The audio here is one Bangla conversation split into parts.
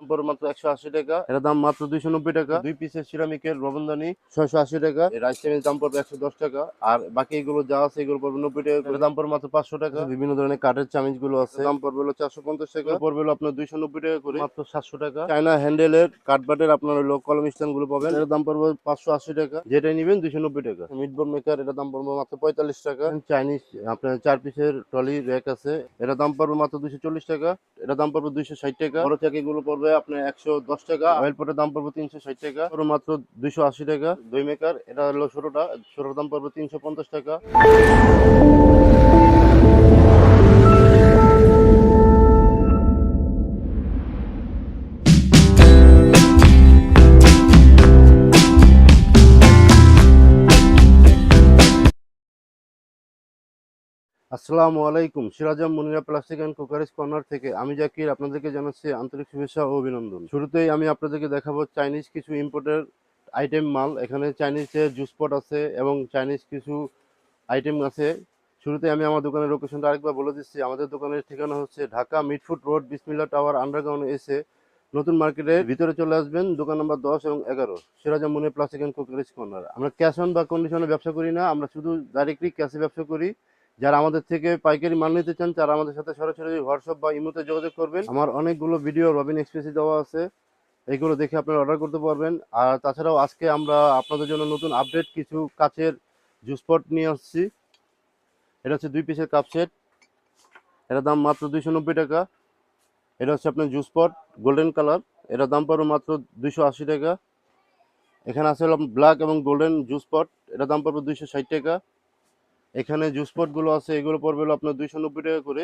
দাম পড়বে মাত্র একশো আশি টাকা। দাম মাত্র দুইশো নব্বই টাকা। দুই পিসের সিরামিকের রবনদানি ছয়শো আশি টাকা। রাইস দাম পড়বে একশো দশ টাকা। আর বাকি এগুলো যা আছে এগুলো পড়বে নব্বই টাকা। করে দাম পড়বে মাত্র পাঁচশো টাকা। বিভিন্ন ধরনের কাঠের চামিচগুলো আছে দাম পড়বে হলো চারশো পঞ্চাশ টাকা। পড়বে হলো আপনার দুইশো নব্বই টাকা করে। মাত্র সাতশো টাকা। চায়না হ্যান্ডেলের কাঠবাটের আপনার হলো কলম স্ট্যান্ডগুলো পাবেন। এটার দাম পড়বে পাঁচশো আশি টাকা। যেটাই নেবেন দুইশো নব্বই টাকা। মিটবল মেকার এটার দাম পড়বে মাত্র পঁয়তাল্লিশ টাকা। চাইনিজ আপনার চার পিসের ট্রলি র্যাক আছে। এটা দাম পড়বে মাত্র দুইশো চল্লিশ টাকা। এটা দাম পড়বে দুইশো ষাট টাকা। বড় চাকি গুলো পড়বে আপনার একশো দশ টাকা অয়েল পটের দাম পড়বে তিনশো ষাট টাকা পড়বে মাত্র দুইশো আশি টাকা, দুই মেকার এটা হলো ষোলোটা ষোলোর দাম পড়বে তিনশো পঞ্চাশ টাকা। আসসালামু আলাইকুম। Sirajam Munira plastic and cookeries corner থেকে আমি জাকির আপনাদেরকে জানাচ্ছি আন্তরিক শুভেচ্ছা ও অভিনন্দন। শুরুতেই আমি আপনাদেরকে দেখাবো চাইনিজ কিছু ইম্পোর্টের আইটেম মাল। এখানে চাইনিজের জুস পট আছে এবং চাইনিজ কিছু আইটেম আছে। শুরুতে আমি আমার দোকানের লোকেশনটা আরেকবার বলে দিচ্ছি। আমাদের দোকানের ঠিকানা হচ্ছে Dhaka Mitford road, Bismillah tower underground এসে নতুন মার্কেটের ভিতরে চলে আসবেন, দোকান নাম্বার দশ এবং এগারো, Sirajam Munira plastic and cookeries corner. আমরা ক্যাশ অন বা কন্ডিশনে ব্যবসা করি না, আমরা শুধু ডাইরেক্টলি ক্যাশে ব্যবসা করি। যারা আমাদের থেকে পাইকারি মাল নিতে চান, তারা আমাদের সাথে সরাসরি হোয়াটসঅ্যাপ বা ইমোতে যোগাযোগ করবেন। আমার অনেকগুলো ভিডিও রবিন এক্সপ্রেসে দেওয়া আছে। এইগুলো দেখে আপনারা অর্ডার করতে পারবেন। আর তাছাড়াও আজকে আমরা আপনাদের জন্য নতুন আপডেট কিছু কাচের জুসপট নিয়ে আসছি। এটা হচ্ছে দুই পিসের কাপ সেট এটার দাম মাত্র দুইশো নব্বই টাকা। এটা হচ্ছে আপনার জুসপট গোল্ডেন কালার এটার দাম পড়বে মাত্র দুইশো আশি টাকা। এখানে আছে ব্ল্যাক এবং গোল্ডেন জুসপট এটার দাম পড়বে দুইশো ষাট টাকা। এখানে জুসগুলো আছে, এগুলো পড়বে হলো আপনার দুইশো নব্বই টাকা করে।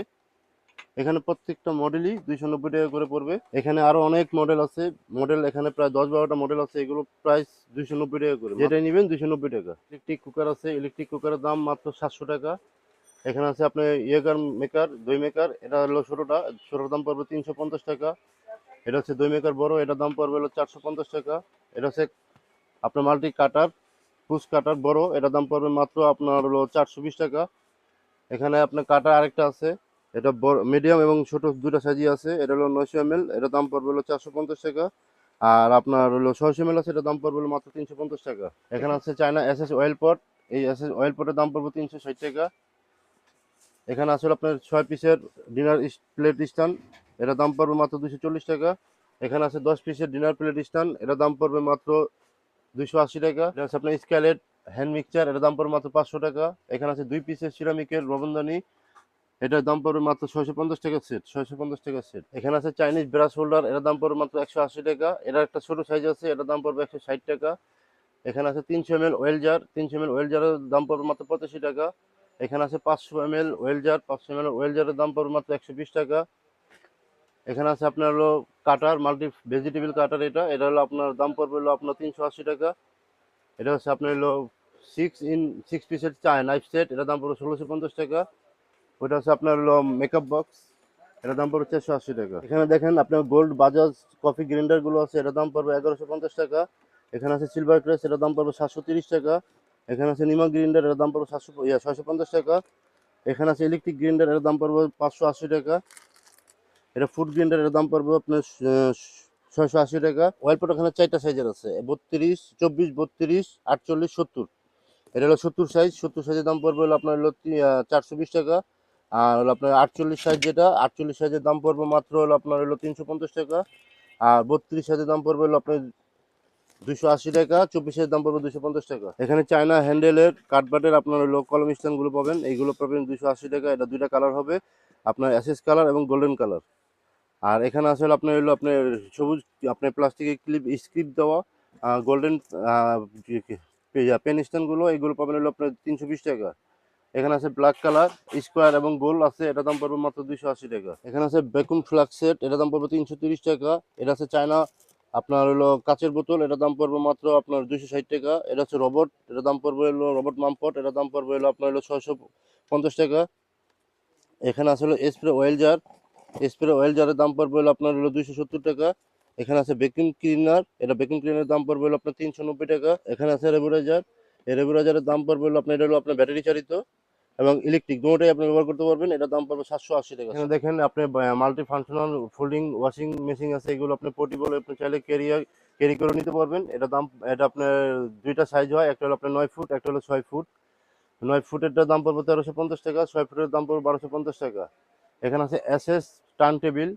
এখানে প্রত্যেকটা মডেলই দুইশো নব্বই টাকা করে পড়বে। এখানে আরও অনেক মডেল আছে। মডেল এখানে প্রায় দশ বারোটা মডেল আছে, এগুলো প্রাইস দুইশো নব্বই টাকা করে। যেটা নেবেন দুইশো নব্বই টাকা। ইলেকট্রিক কুকার আছে ইলেকট্রিক কুকারের দাম মাত্র সাতশো টাকা। এখানে আছে আপনার ইয়েকার মেকার দই মেকার এটা হলো ষোলোটা। ষোলোর দাম পড়বে তিনশো পঞ্চাশ টাকা। এটা হচ্ছে দই মেকার বড়, এটার দাম পড়বে হলো চারশো পঞ্চাশ টাকা। এটা হচ্ছে আপনার মাল্টি কাটার পুশ কাটার বড়, এটার দাম পড়বে মাত্র আপনার হলো চারশো বিশ টাকা। এখানে আপনার কাটার আরেকটা আছে, এটা বড় মিডিয়াম এবং ছোট দুটো সাইজই আছে, এটা হলো নয়শো এম এটার দাম পড়বে হলো চারশো পঞ্চাশ টাকা। আর আপনার হলো ছয়শো এম আছে, এটার দাম পড়বে হলো মাত্র তিনশো পঞ্চাশ টাকা। এখানে আছে China S S oil pot এই এস এস অয়েল পটের দাম পড়বে তিনশো ষাট টাকা। এখানে আসলে আপনার ছয় পিসের ডিনার প্লেট স্ট্যান্ড এটার দাম পড়বে মাত্র দুশো চল্লিশ টাকা। এখানে আছে দশ পিসের ডিনার প্লেট স্ট্যান্ড এটার দাম পড়বে মাত্র দুইশো আশি টাকা। এটা হচ্ছে আপনার স্ক্যালেট হ্যান্ড মিক্সচার এটার দাম পড়বে মাত্র পাঁচশো টাকা। এখানে আছে দুই পিসের সিরামিকের রবনদানি এটার দাম পড়বে মাত্র ছয়শো পঞ্চাশ টাকা সেট, ছয়শো পঞ্চাশ টাকা সেট। এখানে আছে চাইনিজ ব্রাশ হোল্ডার, এটার দাম পড়বে মাত্র একশো আশি টাকা। এটার একটা ছোট সাইজ আছে, এটার দাম পড়বে একশো ষাট টাকা। এখানে আছে তিনশো এম এল ওয়েল জার তিনশো এম এল ওয়েল জারের দাম পড়বে মাত্র পঁচাশি টাকা। এখানে আছে পাঁচশো এম এল ওয়েল জার পাঁচশো এম এল ওয়েল জারের দাম পড়বে মাত্র একশো বিশ টাকা। এখানে আছে আপনার হলো কাটার মাল্টি ভেজিটেবল কাটার এটা। এটা হলো আপনার দাম পড়বে হলো আপনার তিনশো আশি টাকা। এটা হচ্ছে আপনার হলো সিক্স ইন সিক্স পিসের চায় নাইফ সেট এটার দাম পড়বে ষোলোশো পঞ্চাশ টাকা। ওইটা হচ্ছে আপনার হলো মেকআপ বক্স এটার দাম পড়বে চারশো আশি টাকা। এখানে দেখেন আপনার গোল্ড বাজাজ কফি গ্রাইন্ডারগুলো আছে, এটার দাম পড়বে এগারোশো পঞ্চাশ টাকা। এখানে আছে সিলভার ক্রেস এটার দাম পড়বে সাতশো তিরিশ টাকা। এখানে আছে নিমা গ্রাইন্ডার এটার দাম পড়বে সাতশো ছয়শো পঞ্চাশ টাকা। এখানে আছে ইলেকট্রিক গ্রাইন্ডার এর দাম পড়বে পাঁচশো আশি টাকা। এটা ফুড গ্রাইন্ডার এর দাম পড়বে আপনার ছয়শো আশি টাকা। পট এখানে চারটা সাইজের আছে। বত্রিশ, চব্বিশ, বত্রিশ, আটচল্লিশ, সত্তর। এটা হলো সত্তর সাইজ সত্তর সাইজের দাম পড়বে হলো আপনার হলো চারশো বিশ টাকা। আর হলো আপনার আটচল্লিশ সাইজ যেটা, আটচল্লিশ সাইজের দাম পড়বে মাত্র হলো আপনার হলো তিনশো পঞ্চাশ টাকা। আর বত্রিশ সাইজের দাম পড়বে হলো আপনার দুশো আশি টাকা। চব্বিশের দাম পড়বে দুশো পঞ্চাশ টাকা। এখানে চায়না হ্যান্ডেলের কাঠবাটের আপনার হলো কলম স্ট্যান্ডগুলো পাবেন। এইগুলো পাবেন দুশো আশি টাকা। এটা দুইটা কালার হবে। আপনার অ্যাসেস কালার এবং গোল্ডেন কালার আর এখানে আসলে আপনার হলো আপনার সবুজ, আপনার প্লাস্টিকের ক্লিপ স্ক্রিপ দেওয়া গোল্ডেন পেন স্ট্যান্ডগুলো এইগুলো পাবেন হলো আপনার তিনশো বিশ টাকা। এখানে আছে ব্ল্যাক কালার স্কোয়ার এবং গোল আছে, এটা দাম পড়বে মাত্র দুইশো আশি টাকা। এখানে আছে বেকুম ফ্লাক্স সেট এটা দাম পড়বে তিনশো তিরিশ টাকা। এটা আছে চায়না, আপনার হলো কাচের বোতল, এটা দাম পড়বে মাত্র আপনার দুইশো ষাট টাকা। এটা হচ্ছে রবট এটা দাম পড়বে হলো রবট মামপট এটা দাম পড়বে হলো আপনার হলো ছয়শো পঞ্চাশ টাকা। এখানে আছে হলো spray oil jar spray oil জারের দাম পড়বে হলো আপনার হলো দুইশো সত্তর টাকা। এখানে আছে বেকিং ক্লিনার এটা বেকিং ক্লিনারের দাম পড়বে হলো আপনার তিনশো নব্বই টাকা। এখানে আছে রেবুরাইজার, এই রেবুরাইজারের দাম পড়বে হলো আপনার, এটা হলো আপনার ব্যাটারি চালিত। এবং ইলেকট্রিক দুটোই আপনি ব্যবহার করতে পারবেন, এটার দাম পড়বে সাতশো আশি টাকা। এখানে দেখেন আপনি multi functional folding washing machine আছে, এগুলো আপনি পোর্টেবল আপনি চাইলে ক্যারিয়ার ক্যারি করে নিতে পারবেন। এটা দাম, এটা আপনার দুইটা সাইজ হয়, একটা হলো আপনার নয় ফুট, একটা হলো ছয় ফুট। নয় ফুটেরটার দাম পড়বে তেরোশো পঞ্চাশ টাকা, ছয় ফুটের দাম পড়বে বারোশো পঞ্চাশ টাকা। এখানে আছে S S turn table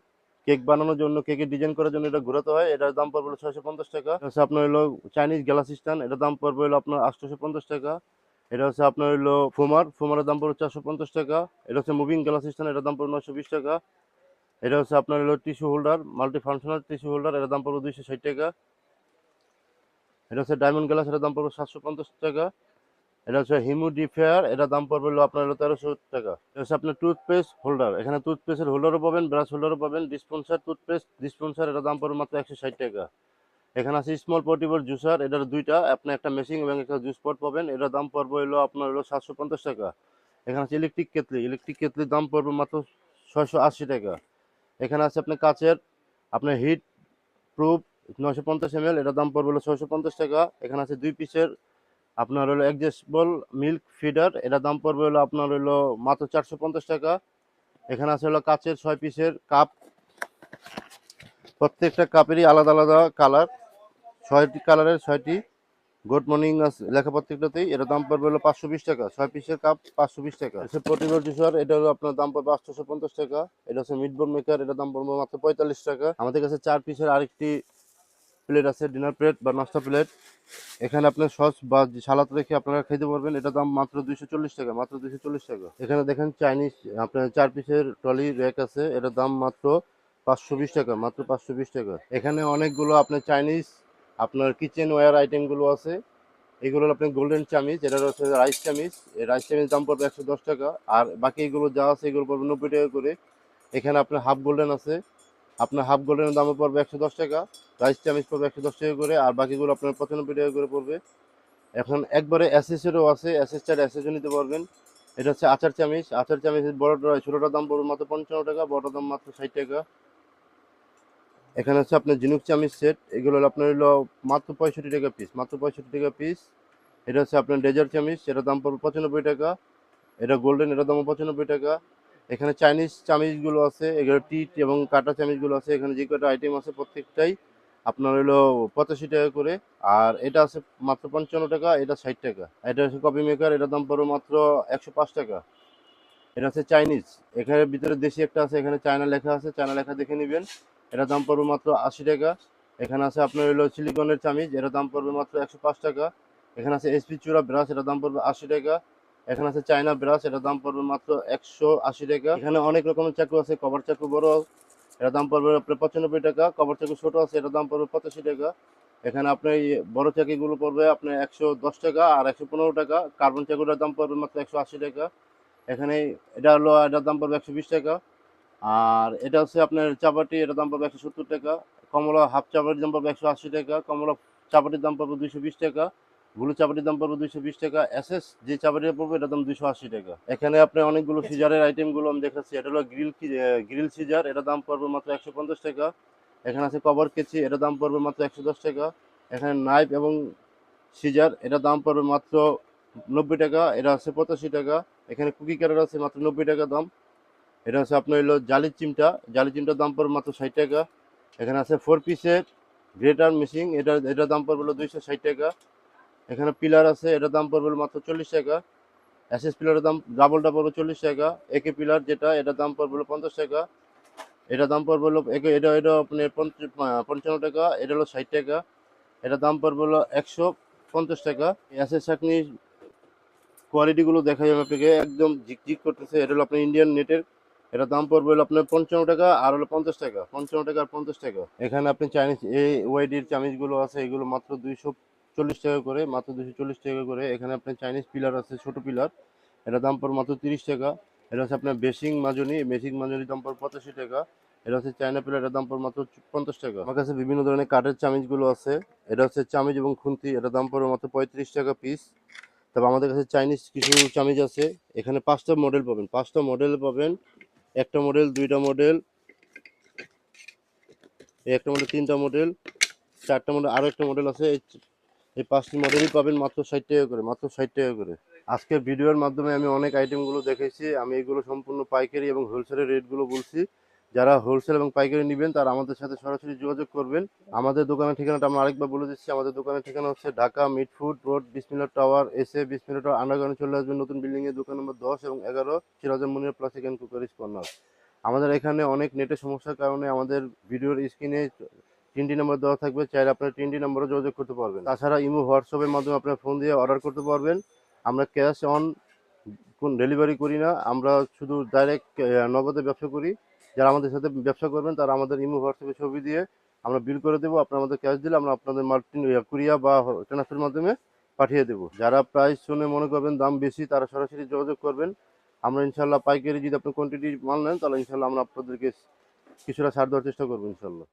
cake বানানোর জন্য, কেকের ডিজাইন করার জন্য এটা ঘোরাতে হয়। এটার দাম পড়বে ছয়শো পঞ্চাশ টাকা। হচ্ছে আপনার হলো চাইনিজ গ্লাস স্ট্যান্ড, এটার দাম পড়বে হলো আপনার আটশোশো পঞ্চাশ টাকা। এটা হচ্ছে আপনার হলো ফুমার, ফুমারের দাম পড়বে চারশো পঞ্চাশ টাকা। এটা হচ্ছে মুভিং গ্লাস স্ট্যান্ড, এটার দাম পড়বে নশো বিশ টাকা। এটা হচ্ছে আপনার হলো tissue holder multi functional tissue holder, এটার দাম পড়বে দুইশো ষাট টাকা। এটা হচ্ছে ডায়মন্ড গ্লাস এটার দাম পড়বে সাতশো পঞ্চাশ টাকা। এটা হচ্ছে হিমোডিফায়ার এটার দাম পড়বে হলো আপনার হলো তেরোশো টাকা। এটা হচ্ছে আপনার টুথপেস্ট হোল্ডার এখানে টুথপেস্টের হোল্ডারও পাবেন ব্রাশ হোল্ডারও পাবেন ডিসপেন্সার টুথপেস্ট ডিসপেন্সার এটার দাম পড়বে মাত্র একশো ষাট টাকা। এখানে আছে স্মল পোর্টেবল জুসার এটার দুইটা, আপনি একটা মেশিন এবং একটা জুস পট পাবেন, এটার দাম পড়বে হলো আপনার হলো সাতশো পঞ্চাশ টাকা। এখানে আছে ইলেকট্রিক কেতলি ইলেকট্রিক কেতলির দাম পড়বে মাত্র ছয়শো আশি টাকা। এখানে আছে আপনার কাচের, আপনার হিট প্রুফ নয়শো পঞ্চাশ এম এল এটার দাম পড়বে হলো ছয়শো পঞ্চাশ টাকা। এখানে আছে দুই পিসের আপনার হলো অ্যাডজাস্টেবল মিল্ক ফিডার এটার দাম পড়বে হলো আপনার হলো মাত্র চারশো পঞ্চাশ টাকা। এখানে আছে হলো কাচের ছয় পিসের কাপ। প্রত্যেকটা কাপেরই আলাদা আলাদা কালার। ছয়টি কালারের ছয়টি গুড মর্নিং লেখা প্রত্যেকটাতেই। এটার দাম পড়বে হলো পাঁচশো বিশ টাকা। ছয় পিসের কাপ, পাঁচশো বিশ টাকা। হচ্ছে প্রতিবার জুসার এটা হলো আপনার দাম পড়বে আটশোশো পঞ্চাশ টাকা। এটা হচ্ছে মিটবল মেকার, এটার দাম পড়বে মাত্র পঁয়তাল্লিশ টাকা। আমাদের কাছে চার পিসের আরেকটি প্লেট আছে ডিনার প্লেট বা নাস্তা প্লেট এখানে আপনার সস বা সালাদ রেখে আপনারা খেতে পারবেন। এটা দাম মাত্র দুইশো চল্লিশ টাকা, মাত্র দুইশো চল্লিশ টাকা। এখানে দেখেন চাইনিজ আপনার চার পিসের ট্রলি র্যাক আছে। এটার দাম মাত্র পাঁচশো বিশ টাকা, মাত্র পাঁচশো বিশ টাকা। এখানে অনেকগুলো আপনার চাইনিজ আপনার কিচেন ওয়্যার আইটেমগুলো আছে। এগুলো আপনার গোল্ডেন চামিচ এটা হচ্ছে রাইস চামিচ। এই রাইস চামিচ দাম পড়বে একশো দশ টাকা। আর বাকি এগুলো যা আছে, এগুলো পড়বে নব্বই টাকা করে। এখানে আপনার হাফ গোল্ডেন আছে। আপনার হাফ গোল্ডেনের দামও পড়বে একশো দশ টাকা রাইস চামিচ পড়বে একশো দশ টাকা করে, আর বাকিগুলো আপনার পঁচানব্বই টাকা করে পড়বে। এখন একবারে অ্যাসেসেরও আছে অ্যাসেস চার অ্যাসেসও নিতে পারবেন। এটা হচ্ছে আচার চামিচ আচার চামিচ বড়টা ছোটোটার দাম পড়বে মাত্র পঞ্চান্ন টাকা, বড়টার দাম মাত্র ষাট টাকা। এখানে হচ্ছে আপনার ঝিনুক চামিচ সেট এগুলো হলো আপনার হলো মাত্র পঁয়ষট্টি টাকা পিস মাত্র পঁয়ষট্টি টাকা পিস এটা হচ্ছে আপনার ডেজার্ট চামিচ এটার দাম পড়বে পঁচানব্বই টাকা। এটা গোল্ডেন এটার দাম পঁচানব্বই টাকা। এখানে চাইনিজ চামিজগুলো আছে, এগুলো টিট এবং কাটা চামিচগুলো আছে, এখানে যে কটা আইটেম আছে প্রত্যেকটাই আপনার হলো পঁচাশি টাকা করে। আর এটা আছে মাত্র পঞ্চান্ন টাকা, এটা ষাট টাকা। এটা হচ্ছে কপি মেকার এটার দাম পড়বে মাত্র একশো পাঁচ টাকা। এটা আছে চাইনিজ এখানে ভিতরে দেশি একটা আছে, এখানে চায়না লেখা আছে চায়না লেখা দেখে নেবেন। এটার দাম পড়বে মাত্র আশি টাকা। এখানে আছে আপনার হলো সিলিকনের চামিচ, এটার দাম পড়বে মাত্র একশো পাঁচ টাকা। এখানে আছে এসপি চূড়া ব্রাশ এটার দাম পড়বে আশি টাকা। এখানে আছে চায়না, ব্রাশ, এটার দাম পড়বে মাত্র একশো আশি টাকা। এখানে অনেক রকমের চাকু আছে, কভার চাকু বড়, এটার দাম পড়বে আপনার পঁচানব্বই টাকা, কভার চাকু ছোট আছে, এটার দাম পড়বে পঁচাশি টাকা। এখানে আপনার বড় চাকিগুলো পড়বে আপনার একশো দশ টাকা আর একশো পনেরো টাকা। কার্বন চাকুটার দাম পড়বে মাত্র একশো আশি টাকা। এখানে এটা হলো, এটার দাম পড়বে একশো বিশ টাকা। আর এটা হচ্ছে আপনার চাপাটি, এটার দাম পড়বে একশো সত্তর টাকা। কমলা হাফ চাপাটির দাম পড়বে একশো আশি টাকা। কমলা চাপাটির দাম পড়বে দুইশো বিশ টাকা। গুলো চাপাটির দাম পড়বে দুইশো বিশ টাকা এসএস যে চাপাটিটা পড়বে এটার দাম দুইশো আশি টাকা। এখানে আপনি অনেকগুলো সিজারের আইটেমগুলো আমি দেখাচ্ছি। এটা হলো গ্রিল গ্রিল সিজার এটার দাম পড়বে মাত্র একশো পঞ্চাশ টাকা। এখানে আছে কভার কেচি এটার দাম পড়বে মাত্র একশো দশ টাকা। এখানে নাইফ এবং সিজার এটার দাম পড়বে মাত্র নব্বই টাকা। এটা আছে পঁচাশি টাকা। এখানে কুকি কাটার আছে মাত্র নব্বই টাকা দাম। এটা হচ্ছে আপনার হলো জালির চিমটা। জালি চিমটার দাম পড়বে মাত্র ষাট টাকা। এখানে আছে ফোর পিসের গ্রেটার মেশিন এটা এটার দাম পড়বে হলো দুইশো ষাট টাকা। এখানে পিলার আছে এটার দাম পড়বে মাত্র চল্লিশ টাকা। এসএস পিলারের দাম ডাবলটা পড়বে চল্লিশ টাকা। একে পিলার যেটা এটার দাম পড়বে পঞ্চাশ টাকা। এটার দাম পড়বে হলো এটা এটা আপনার পঞ্চ- পঞ্চান্ন টাকা, এটা হলো ষাট টাকা। এটার দাম পড়বে হলো একশো পঞ্চাশ টাকা। এসএস চাকনি কোয়ালিটিগুলো দেখা যাবে আপনাকে, একদম ঝিকঝিক করতেছে। এটা হলো আপনার ইন্ডিয়ান নেটের এটা দাম পড়বে হলো আপনার পঞ্চান্ন টাকা, আর হলো পঞ্চাশ টাকা। পঞ্চান্ন টাকা আর পঞ্চাশ টাকা। এখানে আপনি চাইনিজ এই ওয়াইডির চামিচগুলো আছে, এগুলো মাত্র দুইশো চল্লিশ টাকা করে, মাত্র দুশো চল্লিশ টাকা করে। এখানে আপনার চাইনিজ পিলার আছে, ছোট পিলার এটা দাম পর মাত্র তিরিশ টাকা। এটা হচ্ছে আপনার বেসিং মাজনি বেসিং মাজনির দাম পর পঁচাশি টাকা। এটা হচ্ছে চায়না পিলার এটার দাম পর মাত্র পঞ্চাশ টাকা। আমার কাছে বিভিন্ন ধরনের কাঠের চামিচগুলো আছে। এটা হচ্ছে চামিচ এবং খুন্তি এটা দাম পড়বে মাত্র পঁয়ত্রিশ টাকা পিস তবে আমাদের কাছে চাইনিজ কিছু চামিজ আছে। এখানে পাঁচটা মডেল পাবেন। পাঁচটা মডেল পাবেন। একটা মডেল দুইটা মডেল একটা মডেল তিনটা মডেল চারটা মডেল আরও একটা মডেল আছে এই পাঁচটি মডেলই পাবেন মাত্র ষাট টাকা করে, মাত্র ষাট টাকা করে। আজকে ভিডিওর মাধ্যমে আমি অনেক আইটেমগুলো দেখেছি, আমি এগুলো সম্পূর্ণ পাইকারি এবং হোলসেলের রেটগুলো বলছি। যারা হোলসেল এবং পাইকারি নেবেন, তারা আমাদের সাথে সরাসরি যোগাযোগ করবেন। আমাদের দোকানের ঠিকানাটা আমরা আরেকবার বলে দিচ্ছি। আমাদের দোকানের ঠিকানা হচ্ছে ঢাকা মিটফুড রোড বিসমিল্লা টাওয়ার এসে বিসমিল্লা টাওয়ার, আন্ডারগ্রাউন্ড চলে আসবেন নতুন বিল্ডিং এর দোকান নম্বর দশ এবং এগারো Sirajam Muniya plastic and cookeries corner আমাদের এখানে অনেক নেটের সমস্যার কারণে আমাদের ভিডিওর স্ক্রিনে তিনটি নাম্বার দেওয়া থাকবে, চাইলে আপনার তিনটি নম্বরে যোগাযোগ করতে পারবেন। তাছাড়া ইমো হোয়াটসঅ্যাপের মাধ্যমে আপনার ফোন দিয়ে অর্ডার করতে পারবেন। আমরা ক্যাশ অন কোন ডেলিভারি করি না, আমরা শুধু ডাইরেক্ট নগদে ব্যবসা করি। যারা আমাদের সাথে ব্যবসা করবেন, তারা আমাদের ইমো হোয়াটসঅ্যাপে ছবি দিয়ে আমরা বিল করে দেবো। আপনার আমাদের ক্যাশ দিলে আমরা আপনাদের মার্টিন কুরিয়া বা ট্রান্সফারের মাধ্যমে পাঠিয়ে দেবো। যারা প্রাইস শুনে মনে করবেন দাম বেশি, তারা সরাসরি যোগাযোগ করবেন। আমরা ইনশাল্লাহ পাইকারি যদি আপনি কোয়ান্টিটি মাল নেন, তাহলে ইনশাল্লাহ আমরা আপনাদেরকে কিছুটা ছাড় দেওয়ার চেষ্টা করব ইনশাল্লাহ